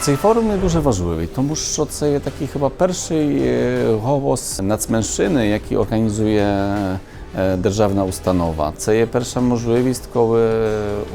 Цей форум є дуже важливий, тому що це є такий хіба перший е, голос нацменшини, який організує державна установа. Це є перша можливість, коли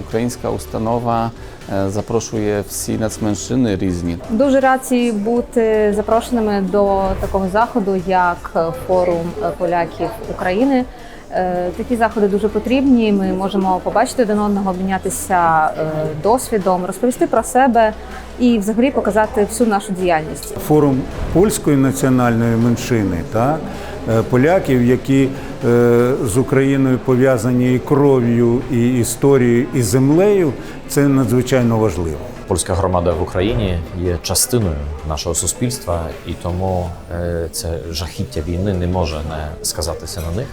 українська установа е, запрошує всі нацменшини різні. Дуже раді бути запрошеними до такого заходу, як форум поляків України. Е, Такі заходи дуже потрібні. Ми можемо побачити один одного, обмінятися е, досвідом, розповісти про себе і взагалі показати всю нашу діяльність. форум польської національної меншини, так, е, поляків, які е, з Україною пов'язані і кров'ю, і історією, і землею, це надзвичайно важливо. Польська громада в Україні є частиною нашого суспільства, і тому е, це жахіття війни не може не сказатися на них.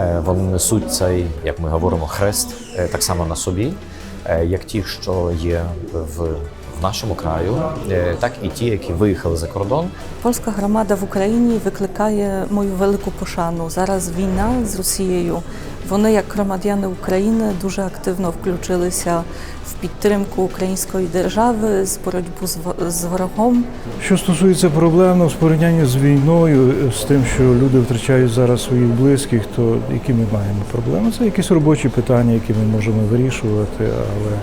Е, Вони несуть цей, як ми говоримо, хрест е, так само на собі, е, як ті, що є в, в нашому краю, е, так і ті, які виїхали за кордон. Польська громада в Україні викликає мою велику пошану. Зараз війна з Росією. Вони, як громадяни України, дуже активно включилися в підтримку української держави з боротьбу з ворогом. Що стосується проблем в порівнянні з війною, з тим, що люди втрачають зараз своїх близьких, то які ми маємо проблеми? Це якісь робочі питання, які ми можемо вирішувати, але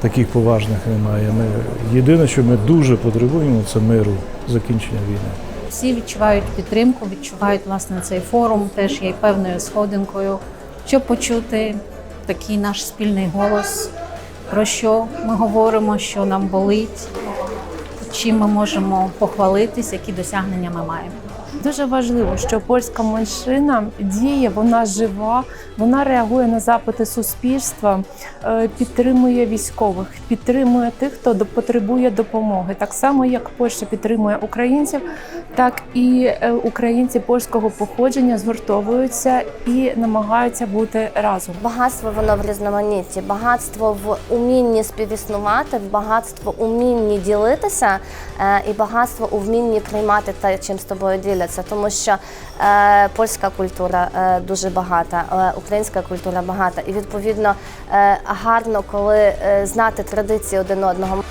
таких поважних немає. Ми єдине, що ми дуже потребуємо, це миру, закінчення війни. Всі відчувають підтримку, відчувають власне цей форум, теж є певною сходинкою, щоб почути такий наш спільний голос, про що ми говоримо, що нам болить, чим ми можемо похвалитись, які досягнення ми маємо. Дуже важливо, що польська меншина діє, вона жива, вона реагує на запити суспільства, е, підтримує військових, підтримує тих, хто до- потребує допомоги. Так само, як Польща підтримує українців, так і е, українці польського походження згуртовуються і намагаються бути разом. Багатство воно в різноманітті, багатство в умінні співіснувати, багатство в умінні ділитися і багатство у вмінні приймати те, чим з тобою діляться. Тому що е, польська культура е, дуже багата, е, українська культура багата. І відповідно е, гарно, коли е, знати традиції один одного.